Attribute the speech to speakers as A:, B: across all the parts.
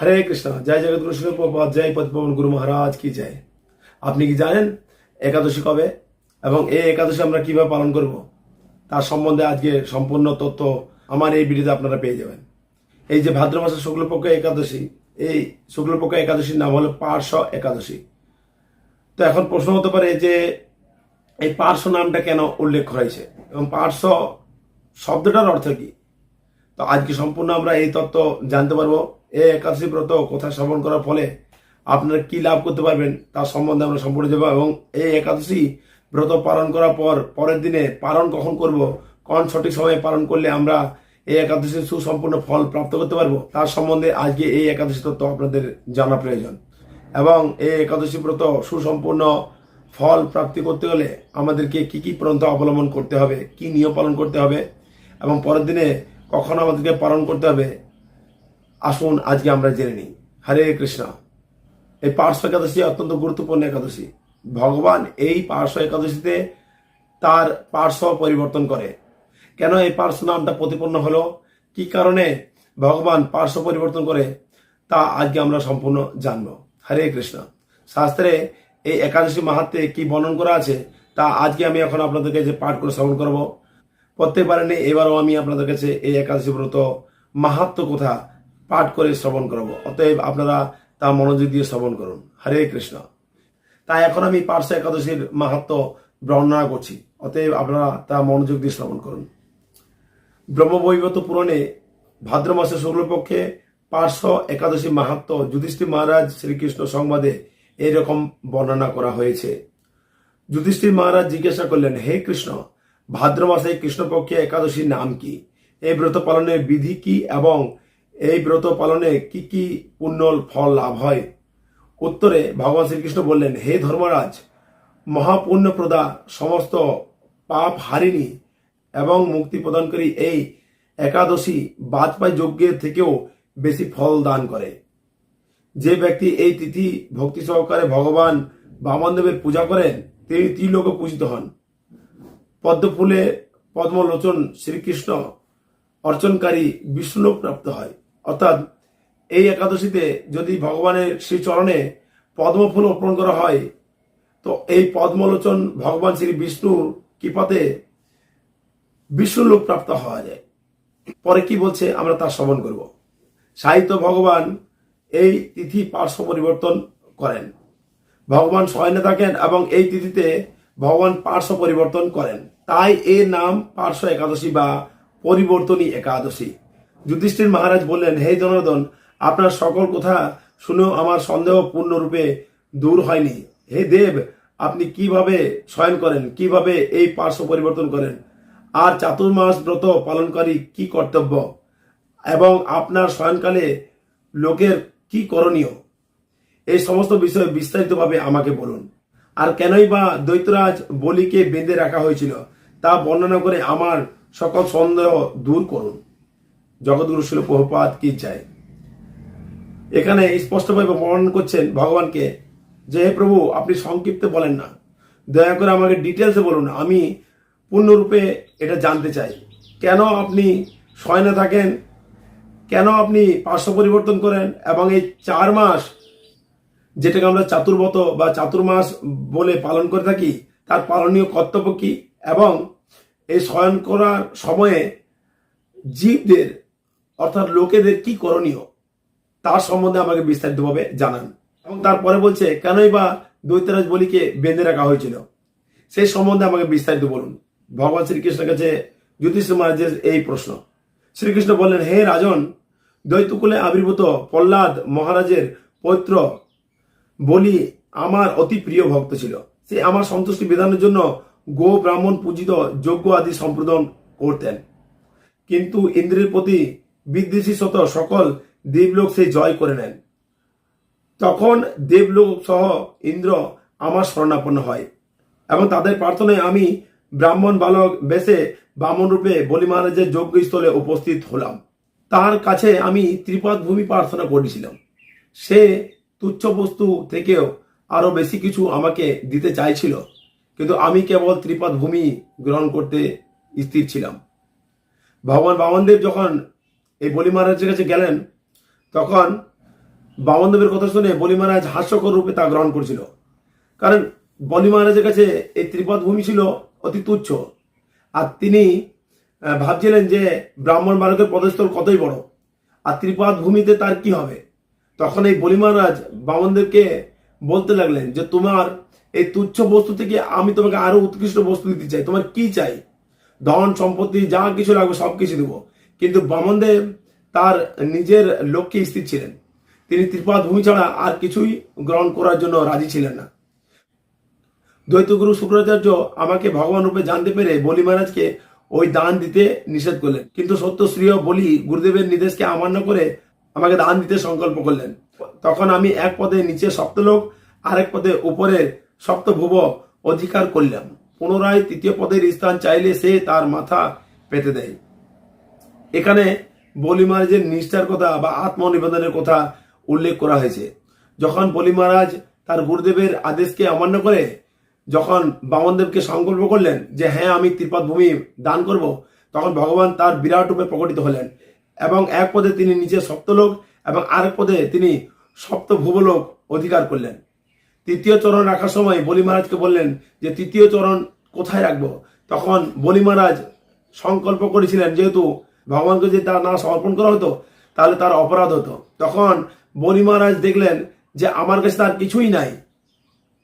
A: হরে কৃষ্ণ, জয় জগৎগুরু শিল প্রপাত জয় পদ্মপবন গুরু মহারাজ, কি জয়? আপনি কি জানেন একাদশী কবে? এবং এই একাদশী আমরা কীভাবে পালন করব? তার সম্বন্ধে আজকে সম্পূর্ণ তথ্য আমার এই ভিডিওতে আপনারা পেয়ে যাবেন। এই যে ভাদ্র মাসের শুক্লপক্ষ একাদশী, এই শুক্লপক্ষ একাদশীর নাম হলো পার্শ্ব একাদশী। তো এখন প্রশ্ন হতে পারে যে এই পার্শ্ব নামটা কেন উল্লেখ হয়েছে? এবং পার্শ্ব শব্দটার অর্থ কি? তো আজকে সম্পূর্ণ আমরা এই তত্ত্ব জানতে পারব। এই একাদশী ব্রত কোথায় শ্রবণ করার ফলে আপনারা কি লাভ করতে পারবেন তার সম্বন্ধে আমরা সম্পূর্ণ যাব এবং এই একাদশী ব্রত পালন করার পর, পরের দিনে পালন কখন করব, কোন সঠিক সময়ে পালন করলে আমরা এই একাদশীর সুসম্পূর্ণ ফল প্রাপ্ত করতে পারব, তার সম্বন্ধে আজকে এই একাদশী তত্ত্ব আপনাদের জানা প্রয়োজন। এবং এই একাদশী ব্রত সুসম্পূর্ণ ফল প্রাপ্তি করতে হলে আমাদেরকে কি কি পন্থা অবলম্বন করতে হবে, কি নিয়ম পালন করতে হবে, এবং পরের দিনে কখন আমাদেরকে পালন করতে হবে আসুন, আজকে আমরা জেনে নিই। হরে কৃষ্ণ। এই পার্শ্ব একাদশী অত্যন্ত গুরুত্বপূর্ণ একাদশী। ভগবান এই পার্শ্ব একাদশীতে তার পার্শ্ব পরিবর্তন করে। কেন এই পার্শ্ব নামটা প্রতিপন্ন হলো? কি কারণে ভগবান পার্শ্ব পরিবর্তন করে? তা আজকে আমরা সম্পূর্ণ জানব। হরে কৃষ্ণ। শাস্ত্রে এই একাদশী মাহাত্মে কি বর্ণন করা আছে? তা আজকে আমি এখন আপনাদেরকে যে পাঠ করে শ্রবণ করব। প্রত্যেকবারে নেই এবারও আমি আপনাদের কাছে এই একাদশী ব্রত মাহাত্ম কথা পাঠ করে শ্রবণ করব। অতএব আপনারা তা মনোযোগ দিয়ে শ্রবণ করুন। হরে কৃষ্ণ। তাই এখন আমি পার্শ্ব একাদশীর মাহাত্ম বর্ণনা করছি। অতএব আপনারা তা মনোযোগ দিয়ে শ্রবণ করুন। ব্রহ্মবৈবত পুরাণে ভাদ্র মাসের শুক্লপক্ষে পার্শ্ব একাদশী মাহাত্ম যুধিষ্ঠির মহারাজ শ্রীকৃষ্ণ সংবাদে এইরকম বর্ণনা করা হয়েছে। যুধিষ্ঠির মহারাজ জিজ্ঞাসা করলেন, হে কৃষ্ণ, ভাদ্র মাসে কৃষ্ণপক্ষে একাদশীর নাম কি? এই ব্রত পালনের বিধি কি এবং এই ব্রত পালনে কি কি পুণ্য ফল লাভ হয়? উত্তরে ভগবান শ্রীকৃষ্ণ বললেন, হে ধর্মরাজ, মহাপুণ্যপ্রদা সমস্ত পাপ হারিনি এবং মুক্তি প্রদানকারী এই একাদশী বাজপাই যজ্ঞের থেকেও বেশি ফল দান করে। যে ব্যক্তি এই তিথি ভক্তি সহকারে ভগবান বামনদেবের পূজা করেন, তিনি ত্রিলোকে পূজিত হন। পদ্মফুলে পদ্মলোচন শ্রীকৃষ্ণ অর্চনকারী বিষ্ণুলোক প্রাপ্ত হয়। অর্থাৎ এই একাদশীতে যদি ভগবানের শ্রীচরণে পদ্মফুল অর্পণ করা হয়, তো এই পদ্মলোচন ভগবান শ্রী বিষ্ণুর কৃপাতে বিষ্ণুলোক প্রাপ্ত হওয়া যায়। পরে কি বলছে আমরা তা শ্রবণ করব। সাহিত্য ভগবান এই তিথি পার্শ্ব পরিবর্তন করেন। ভগবান শয়নে থাকেন এবং এই তিথিতে ভগবান পার্শ্ব পরিবর্তন করেন। তাই এর নাম পার্শ্ব একাদশী বা পরিবর্তনী একাদশী। যুধিষ্ঠির মহারাজ বললেন, হে জনার্দন আপনার সকল কথা শুনেও আমার সন্দেহ পূর্ণরূপে দূর হয়নি। হে দেব, আপনি কীভাবে শয়ন করেন? কীভাবে এই পার্শ্ব পরিবর্তন করেন? আর চাতুর্মাস ব্রত পালনকারী কি কর্তব্য? এবং আপনার শয়নকালে লোকের কি করণীয়? এই সমস্ত বিষয়ে বিস্তারিতভাবে আমাকে বলুন। আর কেনই বা দৈত্যরাজ বলিকে বেঁধে রাখা হয়েছিল, তা বর্ণনা করে আমার সকল সন্দেহ দূর করুন। জগৎগুরু শিল প্রভুপাত কি চায় এখানে স্পষ্টভাবে বর্ণন করছেন ভগবানকে যে, হে প্রভু, আপনি সংক্ষিপ্তে বলেন না। দয়া করে আমাকে ডিটেলসে বলুন। আমি পূর্ণরূপে এটা জানতে চাই। কেন আপনি শয়নে থাকেন? কেন আপনি পার্শ্ব পরিবর্তন করেন? এবং এই চার মাস যেটাকে আমরা চাতুর্বত বা চাতুর্মাস বলে পালন করে থাকি, তার পালনীয় কর্তব্য কি? এবং এই শয়ন করার সময়ে জীবদের অর্থাৎ লোকেদের কি করণীয়, তার সম্বন্ধে আমাকে বিস্তারিতভাবে জানান। এবং তারপরে বলছে, কেনই বা দৈত্যরাজ বলিকে বেঁধে রাখা হয়েছিল? সেই সম্বন্ধে আমাকে বিস্তারিত বলুন। ভগবান শ্রীকৃষ্ণের কাছে যুধিষ্ঠির মহারাজের এই প্রশ্ন। শ্রীকৃষ্ণ বললেন, হে রাজন, দৈত্যকুলে আবির্ভূত প্রহ্লাদ মহারাজের পৈত্র বলি আমার অতি প্রিয় ভক্ত ছিল। সে আমার সন্তুষ্টি বিধানের জন্য গো ব্রাহ্মণ পূজিত যজ্ঞ আদি সম্প্রদান করতেন। কিন্তু ইন্দ্রের প্রতি বিদ্বেষী শত সকল দেবলোক সে জয় করে নেন। তখন দেবলোক সহ ইন্দ্র আমার শরণাপন্ন হয় এবং তাদের প্রার্থনায় আমি ব্রাহ্মণ বালক বেশে বামন রূপে বলি মহারাজের যজ্ঞস্থলে উপস্থিত হলাম। তার কাছে আমি ত্রিপদ ভূমি প্রার্থনা করেছিলাম। সে তুচ্ছ বস্তু থেকেও আরও বেশি কিছু আমাকে দিতে চাইছিল, কিন্তু আমি কেবল ত্রিপদ ভূমি গ্রহণ করতে স্থির ছিলাম। ভগবান বামনদেব যখন এই বলি মহারাজের কাছে গেলেন, তখন বামনদেবের কথা শুনে বলি মহারাজ হাস্যকর রূপে তা গ্রহণ করছিল। কারণ বলি মহারাজের কাছে এই ত্রিপদ ভূমি ছিল অতি তুচ্ছ। আর তিনি ভাবছিলেন যে ব্রাহ্মণ বালকের পদস্থল কতই বড়। আর ত্রিপাদ ভূমিতে তার কি হবে? তখন এই বলি মহারাজ বামনদেবকে বলতে লাগলেন যে, তোমার এই তুচ্ছ বস্তু থেকে আমি তোমাকে আরও উৎকৃষ্ট বস্তু দিতে চাই। তোমার কি চাই? ধন, সম্পত্তি, যা কিছু লাগবে সব কিছু দেবো। কিন্তু বামনদেব তার নিজের লক্ষ্যে স্থির ছিলেন। তিনি ত্রিপাদ ভূমি ছাড়া আর কিছুই গ্রহণ করার জন্য রাজি ছিলেন না। দ্বৈতগুরু শুক্রাচার্য আমাকে ভগবান রূপে জানতে পেরে বলি মহারাজকে ওই দান দিতে নিষেধ করলেন। কিন্তু সত্য শ্রীয় বলি গুরুদেবের নির্দেশকে অমান্য করে আমাকে দান দিতে সংকল্প করলেন। তখন আমি এক পদে নিচে সপ্তলোক, আরেক পদে উপরে সপ্তভুব অধিকার করলাম। পুনরায় তৃতীয় পদের স্থান চাইলে সে তার মাথা পেতে দেয়। এখানে বলি মহারাজের নিষ্ঠার কথা বা আত্মনিবেদনের কথা উল্লেখ করা হয়েছে। যখন বলি মহারাজ তার গুরুদেবের আদেশকে অমান্য করে যখন বামনদেবকে সংকল্প করলেন যে হ্যাঁ আমি ত্রিপাদ ভূমি দান করব, তখন ভগবান তার বিরাট রূপে প্রকটিত হলেন এবং এক পদে তিনি নিচে সপ্তলোক এবং আরেক পদে তিনি সপ্ত ভূবলোক অধিকার করলেন। তৃতীয় চরণ রাখার সময় বলি মহারাজকে বললেন যে, তৃতীয় চরণ কোথায় রাখব? তখন বলি মহারাজ সংকল্প করেছিলেন যেহেতু ভগবানকে যদি তার না সমর্পণ করা হতো, তাহলে তার অপরাধ হতো। তখন বলি মহারাজ দেখলেন যে আমার কাছে তার কিছুই নাই।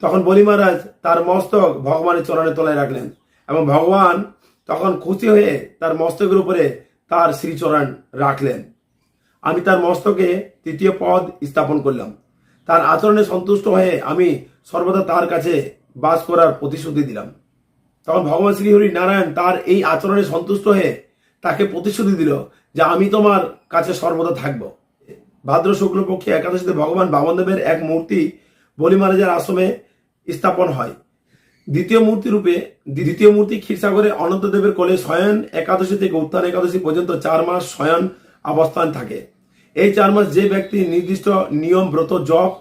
A: তখন বলি মহারাজ তার মস্তক ভগবানের চরণে তলায় রাখলেন এবং ভগবান তখন খুশি হয়ে তার মস্তকের উপরে তার শ্রীচরণ রাখলেন। আমি তার মস্তকে তৃতীয় পদ স্থাপন করলাম। তার আচরণে সন্তুষ্ট হয়ে আমি সর্বদা তার কাছে বাস করার প্রতিশ্রুতি দিলাম। তখন ভগবান শ্রীহরি নারায়ণ তার এই আচরণে সন্তুষ্ট হয়ে তাকে প্রতিশ্রুতি দিল যে আমি তোমার কাছে সর্বদা থাকব। ভাদ্র শুক্লপক্ষে একাদশীতে ভগবান বামনদেবের এক মূর্তি বলি মহারাজের আশ্রমে স্থাপন হয়। দ্বিতীয় মূর্তি রূপে দ্বিতীয় মূর্তি ক্ষীরসাগরে অনন্তদেবের কোলে শয়ন একাদশী থেকে উত্থান একাদশী পর্যন্ত চার মাস শয়ন অবস্থান থাকে। এই চার মাস যে ব্যক্তি নির্দিষ্ট নিয়ম, ব্রত, জপ,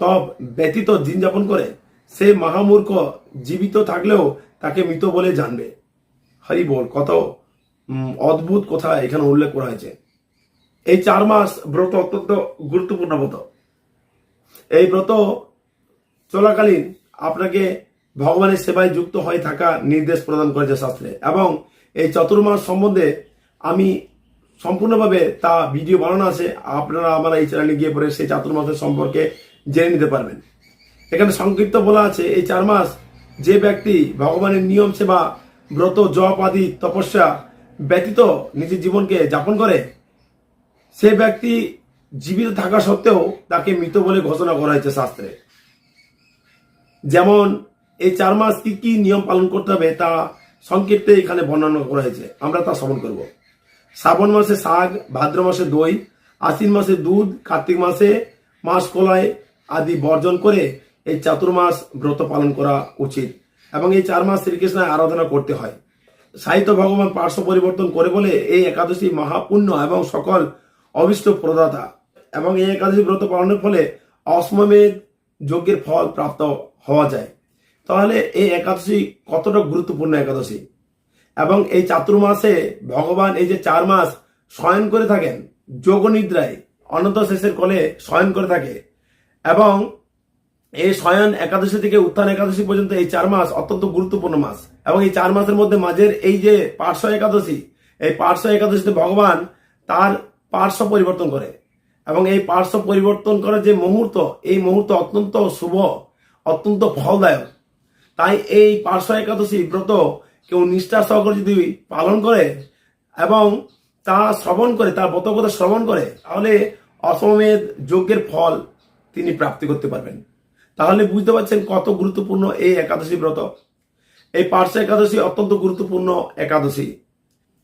A: তপ ব্যতীত দিন যাপন করে, সে মহামূর্খ জীবিত থাকলেও তাকে মৃত বলে জানবে। হরি বল, কত অদ্ভুত কথা এখানে উল্লেখ করা হয়েছে। এই চার মাস ব্রত অত্যন্ত গুরুত্বপূর্ণ ব্রত। এই ব্রত চলাকালীন আপনাকে ভগবানের সেবায় যুক্ত হয়ে থাকা নির্দেশ প্রদান করেছে শাস্ত্রে। এবং এই চতুর্মাস সম্বন্ধে আমি সম্পূর্ণভাবে তা ভিডিও বানানো আছে। আপনারা আমার এই চ্যানেলে গিয়ে পরে সেই চাতুর্মাসের সম্পর্কে জেনে নিতে পারবেন। এখানে সংক্ষিপ্ত বলা আছে, এই চার মাস যে ব্যক্তি ভগবানের নিয়ম সেবা, ব্রত, জপ আদি, তপস্যা ব্যতীত নিজের জীবনকে যাপন করে, সে ব্যক্তি জীবিত থাকা সত্ত্বেও তাকে মৃত বলে ঘোষণা করা হয়েছে শাস্ত্রে। যেমন, এই চার মাস কি কি নিয়ম পালন করতে হবে তা সংক্ষিপ্তে এখানে বর্ণনা করা হয়েছে। আমরা তা শ্রবণ করব। শ্রাবণ মাসে শাক, ভাদ্র মাসে দই, আশ্বিন মাসে দুধ, কার্তিক মাসে মাস কলাই আদি বর্জন করে এই চাতুর্মাস ব্রত পালন করা উচিত এবং এই চার মাস শ্রীকৃষ্ণের আরাধনা করতে হয়। সাহিত্য ভগবান পার্শ্ব পরিবর্তন করে বলে এই একাদশী মহাপুণ্য এবং সকল অভিষ্ট প্রদাতা। এবং এই একাদশী ব্রত পালনের ফলে অশ্মমেধ যজ্ঞের ফল প্রাপ্ত হওয়া যায়। তাহলে এই একাদশী কতটা গুরুত্বপূর্ণ একাদশী? এবং এই চাতুর্মাসে ভগবান এই যে চার মাস শয়ন করে থাকেন যোগ নিদ্রায় অনন্ত শেষের কলে শয়ন করে থাকে। এবং এই শয়ন একাদশী থেকে উত্থান একাদশী পর্যন্ত এই চার মাস অত্যন্ত গুরুত্বপূর্ণ মাস। এবং এই চার মাসের মধ্যে মাঝের এই যে পার্শ্ব একাদশী, এই পার্শ্ব একাদশীতে ভগবান তার পার্শ্ব পরিবর্তন করে। এবং এই পার্শ্ব পরিবর্তন করার যে মুহূর্ত, এই মুহূর্ত অত্যন্ত শুভ, অত্যন্ত ফলদায়ক। তাই এই পার্শ্ব একাদশী ব্রত কেউ নিষ্ঠা সহকারে যদি পালন করে এবং তা শ্রবণ করে, তার ব্রত কথা শ্রবণ করে, তাহলে অসমমেধ যজ্ঞের ফল তিনি প্রাপ্তি করতে পারবেন। তাহলে বুঝতে পারছেন কত গুরুত্বপূর্ণ এই একাদশী ব্রত। এই পার্শ্ব একাদশী অত্যন্ত গুরুত্বপূর্ণ একাদশী।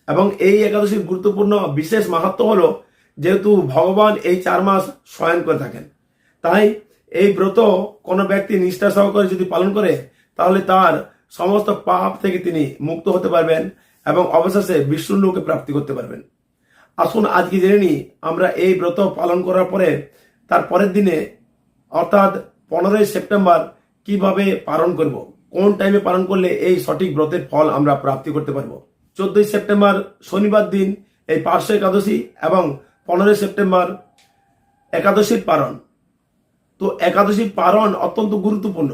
A: এবং এই একাদশীর গুরুত্বপূর্ণ বিশেষ মাহাত্ম হলো যেহেতু ভগবান এই চার মাস শয়ন করে থাকেন। তাই এই ব্রত কোনো ব্যক্তি নিষ্ঠা সহকারে যদি পালন করে, তাহলে তার সমস্ত পাপ থেকে তিনি মুক্ত হতে পারবেন এবং অবশেষে বিষ্ণুর লোকে প্রাপ্তি করতে পারবেন। আসুন আজকে জেনে নিই, আমরা এই ব্রত পালন করার পরে তার পরের দিনে, অর্থাৎ পনেরোই সেপ্টেম্বর, কীভাবে পালন করব? কোন টাইমে পালন করলে এই সঠিক ব্রতের ফল আমরা প্রাপ্তি করতে পারব? চোদ্দই সেপ্টেম্বর শনিবার দিন, এই পার্শ্ব একাদশী এবং পনেরোই সেপ্টেম্বর একাদশীর পালন তো একাদশী পালন অত্যন্ত গুরুত্বপূর্ণ।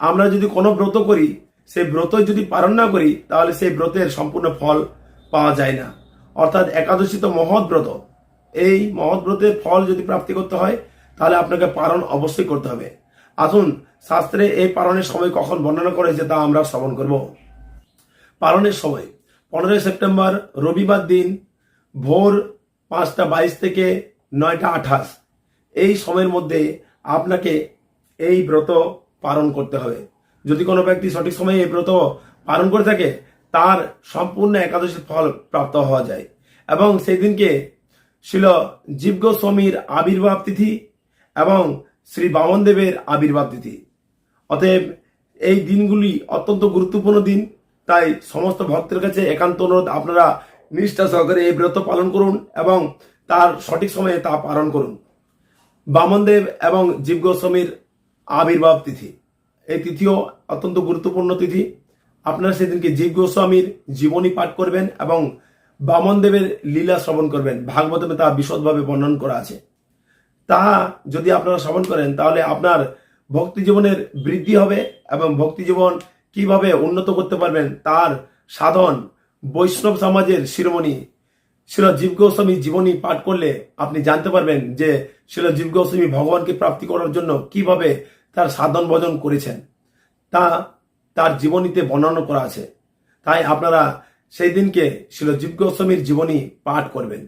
A: আমরা যদি কোনো ব্রত করি, সেই ব্রত যদি পালন না করি, তাহলে সেই ব্রতের সম্পূর্ণ ফল পাওয়া যায় না। অর্থাৎ একাদশী তো মহৎ ব্রত। এই মহৎ ব্রতের ফল যদি প্রাপ্তি করতে হয়, তাহলে আপনাকে পালন অবশ্যই করতে হবে। আসুন, শাস্ত্রে এই পালনের সময় কখন বর্ণনা করেছে তা আমরা শ্রবণ করব। পালনের সময়, পনেরোই সেপ্টেম্বর, রবিবার দিন, ভোর পাঁচটা বাইশ থেকে নয়টা আঠাশ। এই সময়ের মধ্যে আপনাকে এই ব্রত পালন করতে হবে। যদি কোনো ব্যক্তি সঠিক সময়ে এই ব্রত পালন করে থাকে, তার সম্পূর্ণ একাদশীর ফল প্রাপ্ত হওয়া যায়। এবং সেই দিনকে ছিল জীব গোস্বামীর আবির্ভাব তিথি এবং শ্রী বামনদেবের আবির্ভাব তিথি অতএব এই দিনগুলি অত্যন্ত গুরুত্বপূর্ণ দিন। তাই সমস্ত ভক্তের কাছে একান্ত অনুরোধ, আপনারা নিষ্ঠা সহকারে এই ব্রত পালন করুন এবং তার সঠিক সময়ে তা পালন করুন। বামনদেব এবং জীব গোস্বামীর আবির্ভাব তিথি। এই তিথিও অত্যন্ত গুরুত্বপূর্ণ তিথি। আপনারা সেদিনকে জীব গোস্বামীর জীবনী পাঠ করবেন এবং বামনদেবের লীলা শ্রবণ করবেন। ভাগবতমে তা বিশদভাবে বর্ণন করা আছে। তা যদি আপনারা শ্রবণ করেন, তাহলে আপনার ভক্তি জীবনের বৃদ্ধি হবে এবং ভক্তি জীবন কীভাবে উন্নত করতে পারবেন তার সাধন বৈষ্ণব সমাজের শিরোমণি শিল জীব গোস্বামী জীবনী পাঠ করলে আপনি জানতে পারবেন যে শিল জীব গোস্বামী ভগবানকে প্রাপ্তি করার জন্য কীভাবে তার সাধন ভজন করেছেন। তা তার জীবনীতে বর্ণনা করা আছে। তাই আপনারা সেই দিনকে শিল জীব গোস্বামীর জীবনী পাঠ করবেন।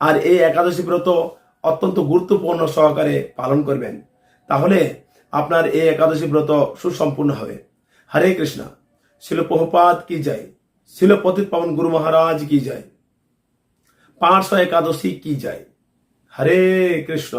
A: আর এই একাদশী ব্রত অত্যন্ত গুরুত্বপূর্ণ সহকারে পালন করবেন। তাহলে আপনার এই একাদশী ব্রত সুসম্পূর্ণ হবে। হরে কৃষ্ণ। শিল কি যায় শিল পতিত পাবন গুরু মহারাজ কি যায় পাঁচশো একাদশী কি যায় হরে কৃষ্ণ।